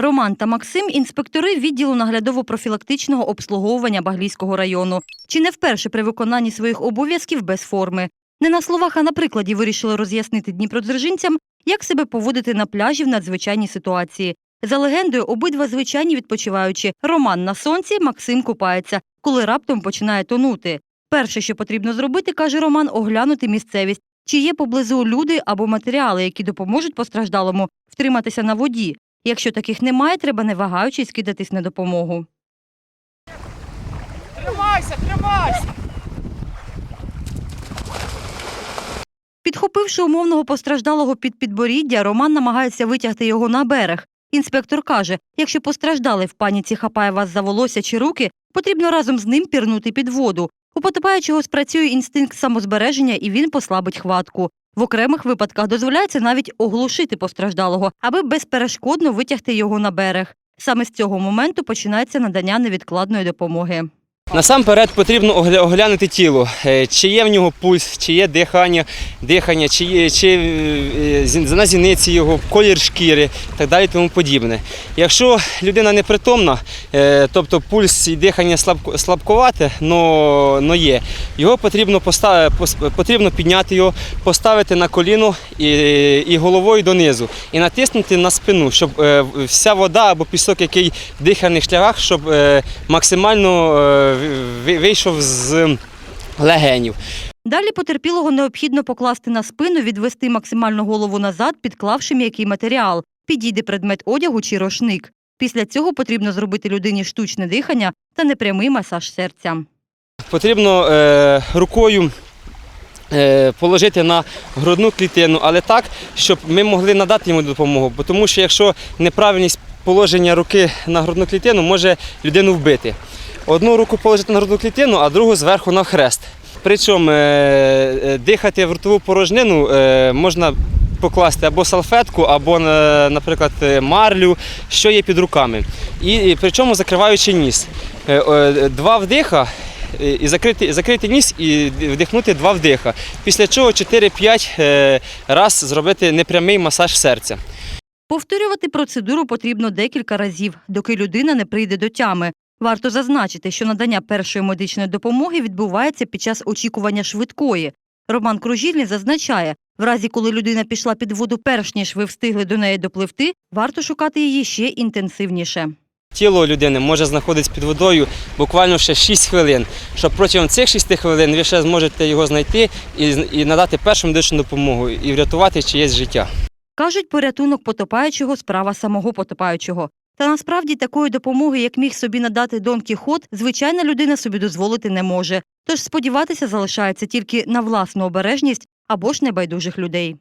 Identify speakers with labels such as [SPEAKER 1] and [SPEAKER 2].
[SPEAKER 1] Роман та Максим інспектори відділу наглядово-профілактичного обслуговування Баглійського району. Чи не вперше при виконанні своїх обов'язків без форми. Не на словах, а на прикладі вирішили роз'яснити дніпродзержинцям, як себе поводити на пляжі в надзвичайній ситуації. За легендою, обидва звичайні відпочиваючі. Роман на сонці, Максим купається, коли раптом починає тонути. Перше, що потрібно зробити, каже Роман, оглянути місцевість. Чи є поблизу люди або матеріали, які допоможуть постраждалому втриматися на воді. Якщо таких немає, треба не вагаючись кидатись на допомогу.
[SPEAKER 2] Тримайся, тримайся!
[SPEAKER 1] Підхопивши умовного постраждалого під підборіддя, Роман намагається витягти його на берег. Інспектор каже, якщо постраждалий в паніці хапає вас за волосся чи руки, потрібно разом з ним пірнути під воду. У потопаючого спрацює інстинкт самозбереження і він послабить хватку. В окремих випадках дозволяється навіть оглушити постраждалого, аби безперешкодно витягти його на берег. Саме з цього моменту починається надання невідкладної допомоги.
[SPEAKER 3] Насамперед потрібно оглянути тіло, Е, чи є в нього пульс, чи є дихання, дихання, чи чи е, на зіниці його, колір шкіри і так далі тому подібне. Якщо людина непритомна, е, тобто пульс і дихання слабкувате, но, є, його потрібно, поставити, потрібно підняти його, поставити на коліно і, і головою донизу і натиснути на спину, щоб вся вода або пісок, який в дихальних шляхах, щоб максимально вийшов з легенів.
[SPEAKER 1] Далі потерпілого необхідно покласти на спину, відвести максимально голову назад, підклавши м'який матеріал. Підійде предмет одягу чи рушник. Після цього потрібно зробити людині штучне дихання та непрямий масаж серця.
[SPEAKER 3] Потрібно е, рукою е, положити на грудну клітину, але так, щоб ми могли надати йому допомогу. Бо Тому що якщо неправильність положення руки на грудну клітину, може людину вбити. Одну руку положити на грудну клітину, а другу зверху на хрест. Причому е, е, дихати в ротову порожнину е, можна покласти або салфетку, або, наприклад, марлю, що є під руками. І, причому закриваючи ніс. Два вдиха і закрити, закрити ніс і вдихнути два вдиха. Після чого 4-5 е, раз зробити непрямий масаж серця.
[SPEAKER 1] Повторювати процедуру потрібно декілька разів, доки людина не прийде до тями. Варто зазначити, що надання першої медичної допомоги відбувається під час очікування швидкої. Роман Кружільний зазначає, в разі, коли людина пішла під воду перш ніж ви встигли до неї допливти, варто шукати її ще інтенсивніше.
[SPEAKER 3] Тіло людини може знаходитися під водою буквально ще 6 хвилин. Щоб протягом цих 6 хвилин ви ще зможете його знайти і надати першу медичну допомогу і врятувати чиєсь життя.
[SPEAKER 1] Кажуть, порятунок потопаючого справа самого потопаючого. Та насправді такої допомоги, як міг собі надати Дон Кіхот, звичайна людина собі дозволити не може. Тож сподіватися залишається тільки на власну обережність або ж небайдужих людей.